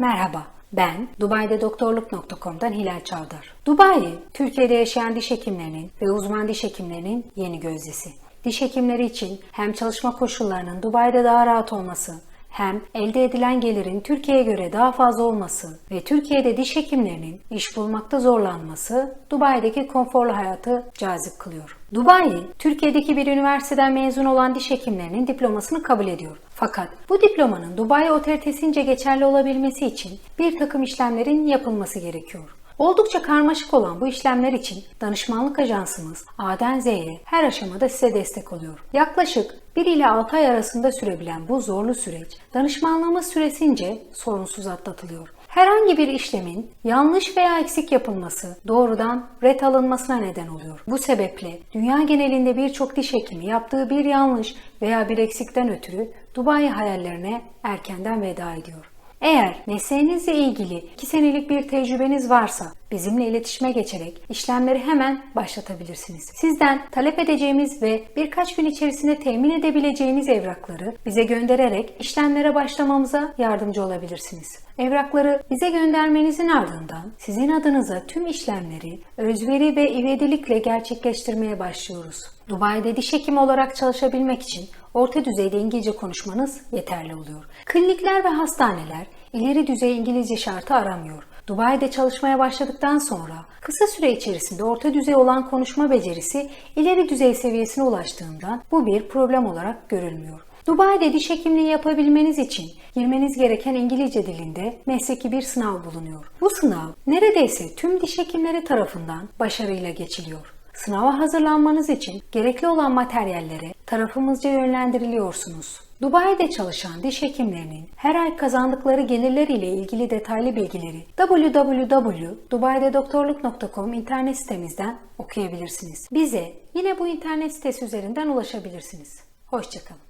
Merhaba, ben Dubai'de Hilal Çavdar. Dubai, Türkiye'de yaşayan diş hekimlerinin ve uzman diş hekimlerinin yeni gözdesi. Diş hekimleri için hem çalışma koşullarının Dubai'de daha rahat olması, hem elde edilen gelirin Türkiye'ye göre daha fazla olması ve Türkiye'de diş hekimlerinin iş bulmakta zorlanması Dubai'deki konforlu hayatı cazip kılıyor. Dubai, Türkiye'deki bir üniversiteden mezun olan diş hekimlerinin diplomasını kabul ediyor. Fakat bu diplomanın Dubai otoritesince geçerli olabilmesi için bir takım işlemlerin yapılması gerekiyor. Oldukça karmaşık olan bu işlemler için danışmanlık ajansımız A'den Z'ye her aşamada size destek oluyor. Yaklaşık 1 ile 6 ay arasında sürebilen bu zorlu süreç danışmanlığımız süresince sorunsuz atlatılıyor. Herhangi bir işlemin yanlış veya eksik yapılması doğrudan ret alınmasına neden oluyor. Bu sebeple dünya genelinde birçok diş hekimi yaptığı bir yanlış veya bir eksikten ötürü Dubai hayallerine erkenden veda ediyor. Eğer mesleğinizle ilgili 2 senelik bir tecrübeniz varsa bizimle iletişime geçerek işlemleri hemen başlatabilirsiniz. Sizden talep edeceğimiz ve birkaç gün içerisinde temin edebileceğimiz evrakları bize göndererek işlemlere başlamamıza yardımcı olabilirsiniz. Evrakları bize göndermenizin ardından sizin adınıza tüm işlemleri özveri ve ivedilikle gerçekleştirmeye başlıyoruz. Dubai'de diş hekimi olarak çalışabilmek için orta düzeyde İngilizce konuşmanız yeterli oluyor. Klinikler ve hastaneler ileri düzey İngilizce şartı aramıyor. Dubai'de çalışmaya başladıktan sonra kısa süre içerisinde orta düzey olan konuşma becerisi ileri düzey seviyesine ulaştığından bu bir problem olarak görülmüyor. Dubai'de diş hekimliği yapabilmeniz için girmeniz gereken İngilizce dilinde mesleki bir sınav bulunuyor. Bu sınav neredeyse tüm diş hekimleri tarafından başarıyla geçiliyor. Sınava hazırlanmanız için gerekli olan materyallere tarafımızca yönlendiriliyorsunuz. Dubai'de çalışan diş hekimlerinin her ay kazandıkları gelirler ile ilgili detaylı bilgileri www.dubaidedoktorluk.com internet sitemizden okuyabilirsiniz. Bize yine bu internet sitesi üzerinden ulaşabilirsiniz. Hoşçakalın.